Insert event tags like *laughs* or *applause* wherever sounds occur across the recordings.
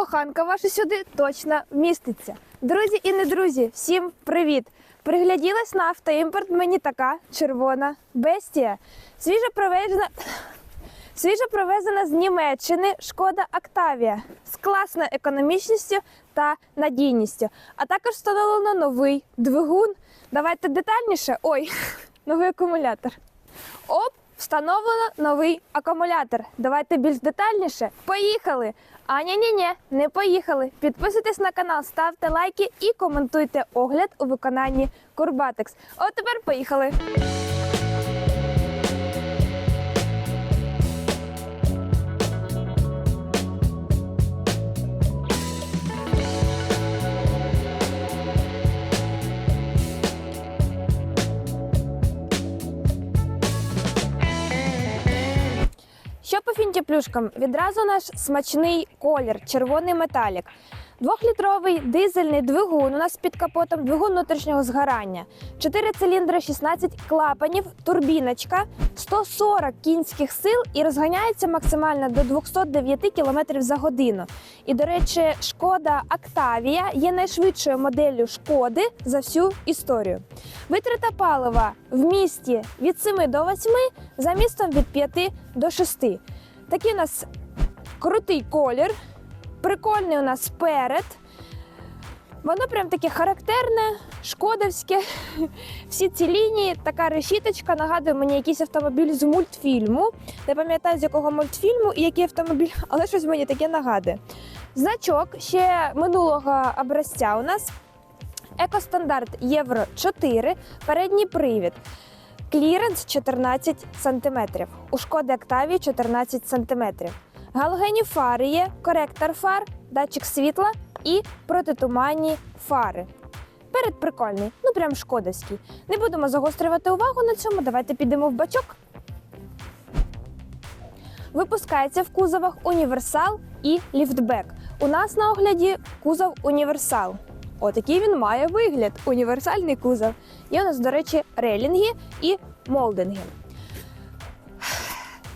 коханка ваша сюди точно вміститься. Друзі і не друзі, всім привіт! Пригляділась на автоімпорт мені така червона бестія. Свіжо привезена. Свіжо привезена з Німеччини шкода Октавія з класною економічністю та надійністю. А також встановлено новий двигун. Давайте детальніше. Ой, *laughs* новий акумулятор. Оп, встановлено новий акумулятор. Давайте більш детальніше. Поїхали! А ні, ні, ні, не поїхали. Підписуйтесь на канал, ставте лайки і коментуйте огляд у виконанні Курбатекс. От тепер поїхали. По фінтіплюшкам? Відразу наш смачний колір, червоний металік. Двохлітровий дизельний двигун у нас під капотом двигун внутрішнього згорання. 4 циліндри, 16 клапанів, турбіночка, 140 кінських сил і розганяється максимально до 209 км за годину. І, до речі, шкода Октавія є найшвидшою моделлю шкоди за всю історію. Витрата палива в місті від 7 до 8, за містом від 5 до 6. Такий у нас крутий колір, прикольний у нас перед. Воно прям таке характерне, шкодовське. *laughs* Всі ці лінії, така решіточка нагадує мені якийсь автомобіль з мультфільму. Не пам'ятаю, з якого мультфільму і який автомобіль, *laughs* але щось мені таке нагадує. Значок ще минулого образця у нас екостандарт Євро 4, передній привід. Кліренс 14 см. У шкоди Октавії 14 см. Галогенні фари є, коректор фар, датчик світла і протитуманні фари. Перед прикольний, ну прям шкодовський. Не будемо загострювати увагу на цьому. Давайте підемо в бачок. Випускається в кузовах універсал і ліфтбек. У нас на огляді кузов універсал. Отакий він має вигляд. Універсальний кузов. Є у нас, до речі, рейлінги і молдинги.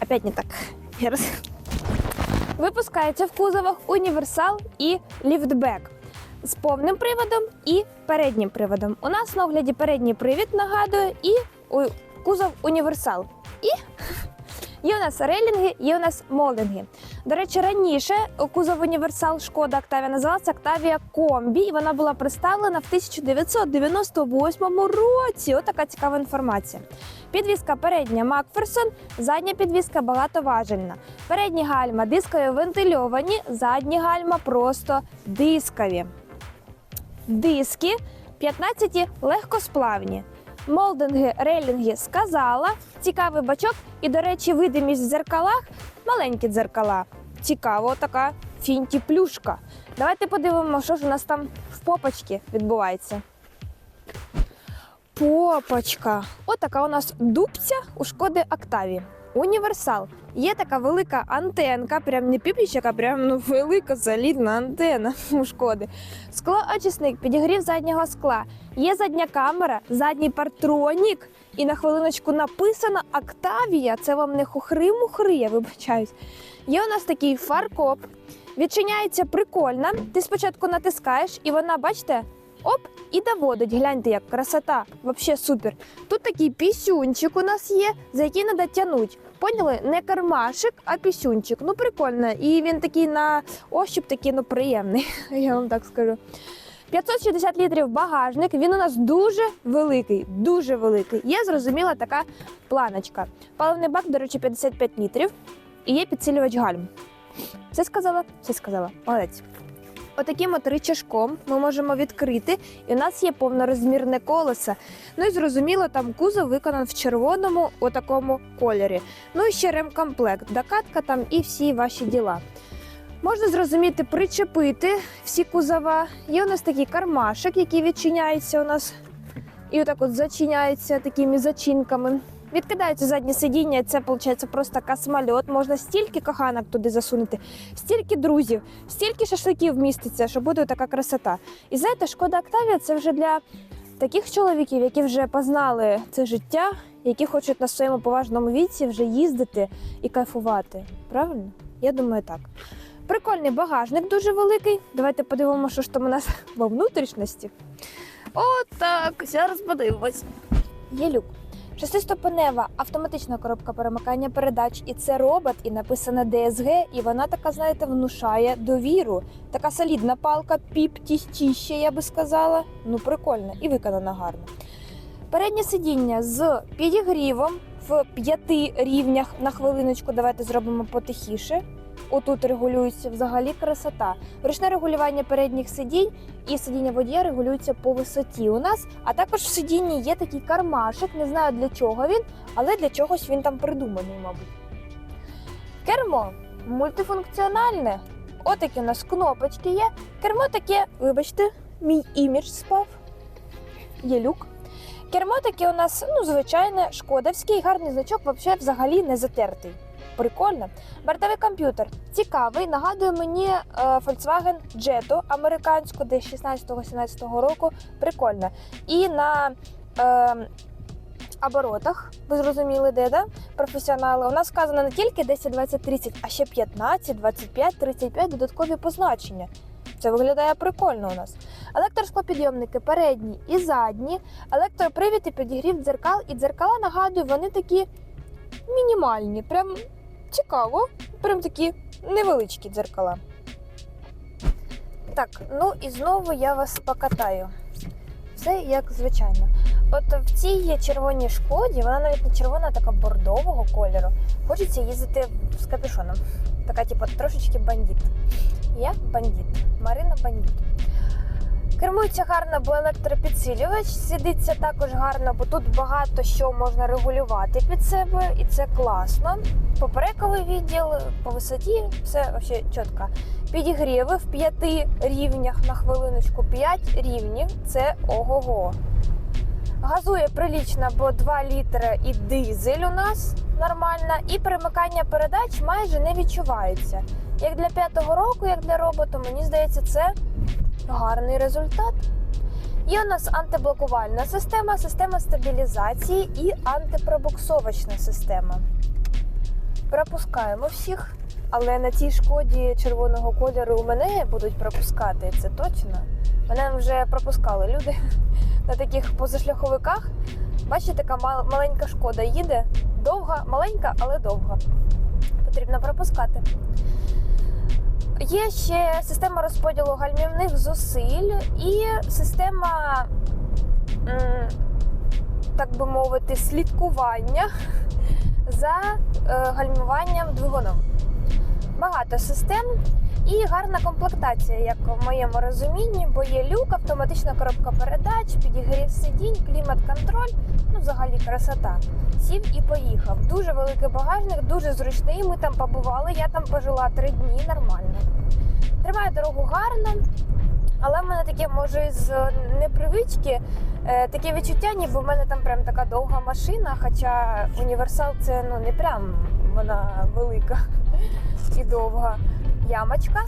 Опять не так. Випускається в кузовах універсал і ліфтбек з повним приводом і переднім приводом. У нас на огляді передній привід нагадує і кузов універсал. І є у нас рейлінги, є у нас молдинги. До речі, раніше кузов універсал Шкода Октавія називався Октавія Комбі, і вона була представлена в 1998 році. Отака цікава інформація. Підвізка передня Макферсон, задня підвізка багатоважельна. Передні гальма дискові вентильовані, задні гальма просто дискові. Диски 15 легкосплавні. Молдинги, рейлінги сказала. Цікавий бачок. І, до речі, видимість в дзеркалах маленькі дзеркала. Цікаво, така фінті плюшка. Давайте подивимося, що ж у нас там в попочці відбувається. Попочка. Отака у нас дубця у шкоди Октаві. Універсал. Є така велика антенка, прям не піпічка, а прям ну, велика солідна антена *laughs* у шкоди. Склоочисник, підігрів заднього скла. Є задня камера, задній партронік. І на хвилиночку написано Октавія. Це вам не хухри-мухри, я вибачаюсь. Є у нас такий фаркоп. Відчиняється прикольно. Ти спочатку натискаєш, і вона, бачите, оп, і доводить. Гляньте, як красота. Вообще супер. Тут такий пісюнчик у нас є, за який треба тягнути. Поняли? Не кармашик, а пісюнчик. Ну, прикольно. І він такий на ощуп такий ну, приємний, *laughs* я вам так скажу. 560 літрів багажник. Він у нас дуже великий, дуже великий. Є зрозуміла така планочка. Паливний бак, до речі, 55 літрів. І є підсилювач гальм. Все сказала? Все сказала. Молодець. Отаким от рычажком ми можемо відкрити, і у нас є повнорозмірне колесо. Ну і зрозуміло, там кузов виконаний в червоному отакому кольорі. Ну і ще ремкомплект, докатка там і всі ваші діла. Можна зрозуміти, причепити всі кузова. Є у нас такий кармашик, який відчиняється у нас і отак от зачиняється такими зачинками. Відкидається заднє сидіння, це виходить просто космольот. Можна стільки коханок туди засунути, стільки друзів, стільки шашликів міститься, що буде така красота. І знаєте, шкода Октавія це вже для таких чоловіків, які вже познали це життя, які хочуть на своєму поважному віці вже їздити і кайфувати. Правильно? Я думаю, так. Прикольний багажник дуже великий. Давайте подивимося, що ж там у нас *laughs* во внутрішності. Отак, зараз подивимось. Є люк. Шестиступенева автоматична коробка перемикання передач, і це робот, і написано DSG, і вона така, знаєте, внушає довіру. Така солідна палка, піп тіще, я би сказала. Ну, прикольно і виконана гарно. Переднє сидіння з підігрівом в п'яти рівнях на хвилиночку. Давайте зробимо потихіше. Отут регулюється взагалі красота. Ручне регулювання передніх сидінь і сидіння водія регулюється по висоті у нас. А також в сидінні є такий кармашик. Не знаю для чого він, але для чогось він там придуманий, мабуть. Кермо мультифункціональне. Отакі у нас кнопочки є. Кермо таке, вибачте, мій імідж спав. Є люк. Кермо таке у нас ну, звичайне, шкодовський, гарний значок, взагалі не затертий. Прикольно. Бортовий комп'ютер цікавий. Нагадує мені е, Volkswagen Jetta американську, десь 16-17 року. Прикольно. І на е, оборотах, ви зрозуміли, де да? професіонали. У нас сказано не тільки 10, 20, 30, а ще 15, 25, 35 додаткові позначення. Це виглядає прикольно у нас. Електросклопідйомники передні і задні, електропривід і підігрів дзеркал. І дзеркала, нагадую, вони такі мінімальні. Прям цікаво. Прям такі невеличкі дзеркала. Так, ну і знову я вас покатаю. Все як звичайно. От в цій червоній шкоді, вона навіть не червона, а така бордового кольору. Хочеться їздити з капюшоном. Така, типу, трошечки бандит. Я бандит. Марина бандит. Кермується гарно, бо електропідсилювач. Сидиться також гарно, бо тут багато що можна регулювати під себе, і це класно. Поперековий відділ по висоті все взагалі чітко. Підігріви в п'яти рівнях на хвилиночку. П'ять рівнів це ого-го. Газує прилічно, бо 2 літри і дизель у нас нормально, і перемикання передач майже не відчувається. Як для п'ятого року, як для роботу, мені здається, це гарний результат. Є у нас антиблокувальна система, система стабілізації і антипробуксовочна система. Пропускаємо всіх, але на цій шкоді червоного кольору у мене будуть пропускати, це точно. Мене вже пропускали люди *laughs* на таких позашляховиках. Бачите, така маленька шкода їде. Довга, маленька, але довга. Потрібно пропускати. Є ще система розподілу гальмівних зусиль і система, так би мовити, слідкування за е, гальмуванням двигуном. Багато систем і гарна комплектація, як в моєму розумінні, бо є люк, автоматична коробка передач, підігрів сидінь, клімат-контроль. Взагалі красота. Сів і поїхав. Дуже великий багажник, дуже зручний. Ми там побували. Я там пожила три дні нормально. Тримає дорогу гарно, але в мене таке може з непривички е, таке відчуття, ніби в мене там прям така довга машина. Хоча універсал це ну не прям вона велика і довга ямочка.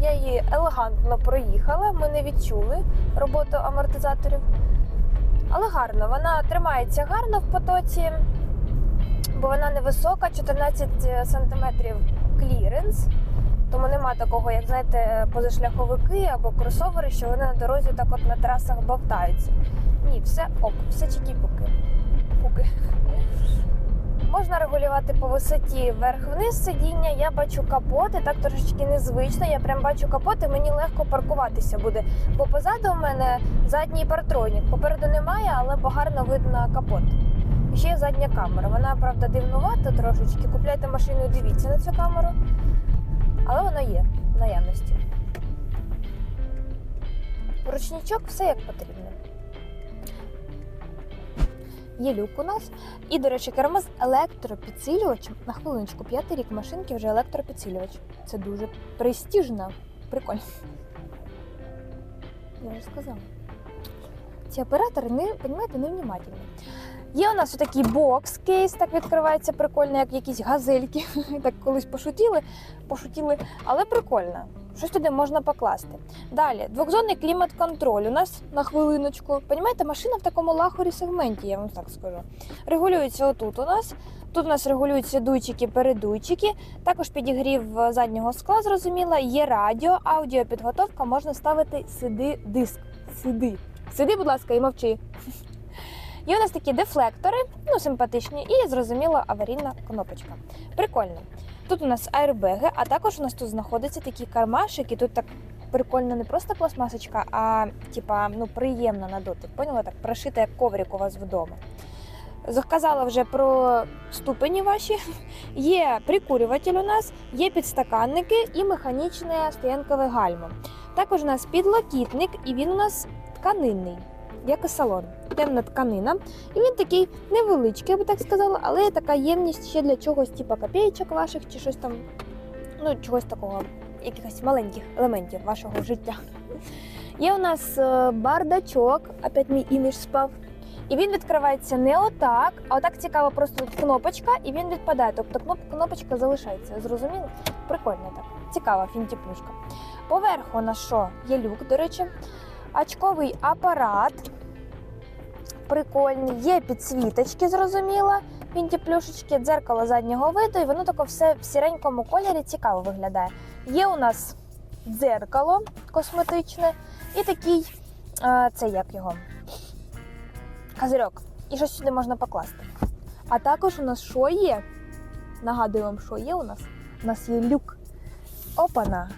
Я її елегантно проїхала, ми не відчули роботу амортизаторів. Але гарно, вона тримається гарно в потоці, бо вона невисока, 14 см кліренс. Тому нема такого, як знаєте, позашляховики або кросовери, що вони на дорозі так от на трасах бовтаються. Ні, все ок, все чікі-пуки. Пуки. Можна регулювати по висоті вверх-вниз сидіння. Я бачу капот, і так трошечки незвично. Я прям бачу капот, і мені легко паркуватися буде. Бо позаду в мене задній партронік. Попереду немає, але гарно видно капот. Ще є задня камера. Вона, правда, дивнувата трошечки. Купляйте машину дивіться на цю камеру. Але вона є в наявності. Ручничок все як потрібно. Є люк у нас. І, до речі, кермо з електропідсилювачем. На хвилиночку, п'ятий рік машинки вже електропідсилювач. Це дуже престижно. Прикольно. Я вже сказала. Ці оператори не, розумієте, невнімательні. Є у нас отакий бокс-кейс, так відкривається прикольно, як якісь газельки. *laughs* Так колись пошутіли, пошутіли, але прикольно. Щось туди можна покласти. Далі, двохзонний клімат-контроль. У нас на хвилиночку. Понімаєте, машина в такому лахорі сегменті, я вам так скажу. Регулюється отут у нас. Тут у нас регулюються дуйчики, передуйчики. Також підігрів е, заднього скла, зрозуміло. Є радіо, аудіопідготовка, можна ставити сиди диск. Сиди. Сиди, будь ласка, і мовчи. *laughs* Є у нас такі дефлектори, ну симпатичні, і зрозуміло аварійна кнопочка. Прикольно. Тут у нас аербеги, а також у нас тут знаходиться такі кармашики. Тут так прикольно не просто пластмасочка, а типа ну приємно на дотик. Поняла? Так прошита як коврик у вас вдома. Заказала вже про ступені ваші. *laughs* Є прикурюватель у нас, є підстаканники і механічне стоянкове гальмо. Також у нас підлокітник, і він у нас тканинний, як і салон. Темна тканина. І він такий невеличкий, я би так сказала, але така ємність ще для чогось, типу копійочок ваших чи щось там, ну, чогось такого, якихось маленьких елементів вашого життя. Є у нас е, бардачок, опять мій імідж спав. І він відкривається не отак, а отак цікаво, просто тут кнопочка, і він відпадає. Тобто кноп- кнопочка залишається. Зрозуміло? Прикольно так. Цікава фінтіплюшка. Поверху у нас що? Є люк, до речі. Очковий апарат. Прикольний. Є підсвіточки, зрозуміло. Фінтіплюшечки, дзеркало заднього виду, і воно таке все в сіренькому кольорі цікаво виглядає. Є у нас дзеркало косметичне і такий, а, це як його? Козирьок. І щось сюди можна покласти. А також у нас що є? Нагадую вам, що є у нас? У нас є люк. Опана.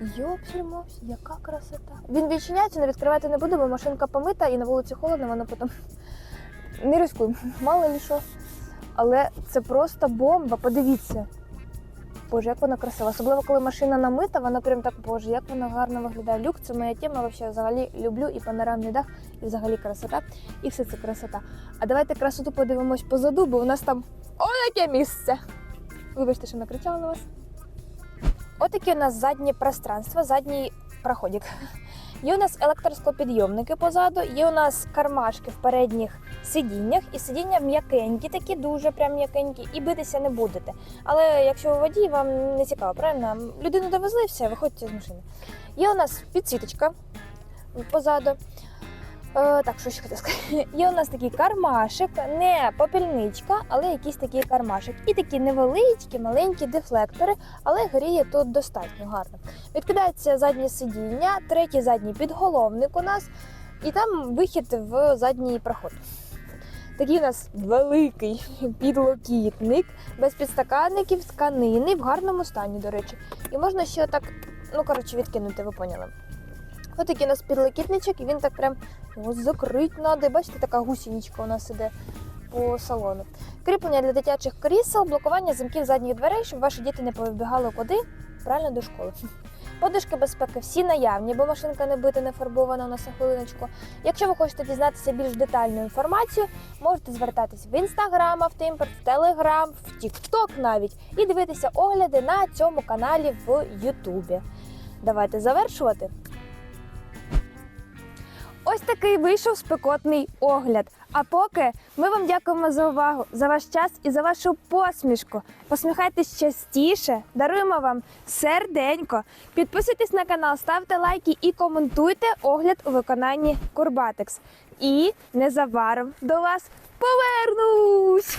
Йопсельмовсь, яка красота. Він відчиняється, але відкривати не буду, бо машинка помита і на вулиці холодно, вона потім *laughs* не рискуємо, мало ли що. Але це просто бомба, подивіться. Боже, як вона красива. Особливо, коли машина намита, вона прям так, боже, як вона гарно виглядає. Люк це моя тема. Вообще, взагалі люблю і панорамний дах, і взагалі красота, і все це красота. А давайте красоту подивимось позаду, бо у нас там о, яке місце. Вибачте, що накричала на вас. Отакі у нас заднє пространство, задній проходик. Є у нас електросклопідйомники позаду, є у нас кармашки в передніх сидіннях, і сидіння м'якенькі, такі дуже прям м'якенькі, і битися не будете. Але якщо ви водій, вам не цікаво, правильно? Людину довезли, все, виходьте з машини. Є у нас підсвіточка позаду. Е, так, що ще хотіла сказати? *laughs* Є у нас такий кармашик, не попільничка, але якийсь такий кармашик. І такі невеличкі, маленькі дефлектори, але гріє тут достатньо гарно. Відкидається заднє сидіння, третій задній підголовник у нас, і там вихід в задній проход. Такий у нас великий *laughs* підлокітник, без підстаканників, тканини, в гарному стані, до речі. І можна ще так, ну коротше, відкинути, ви поняли. Ось такий у нас підлокітничок, і він так прям його закрити треба. Бачите, така гусінічка у нас іде по салону. Кріплення для дитячих крісел, блокування замків задніх дверей, щоб ваші діти не повибігали куди? Правильно до школи. *laughs* Подушки безпеки всі наявні, бо машинка не бита, не фарбована у нас на хвилиночку. Якщо ви хочете дізнатися більш детальну інформацію, можете звертатись в інстаграм, Автоімпорт, в Телеграм, в Тікток навіть і дивитися огляди на цьому каналі в Ютубі. Давайте завершувати. Ось такий вийшов спекотний огляд. А поки ми вам дякуємо за увагу, за ваш час і за вашу посмішку. Посміхайтесь частіше, даруємо вам серденько. Підписуйтесь на канал, ставте лайки і коментуйте огляд у виконанні Курбатекс. І незабаром до вас повернусь!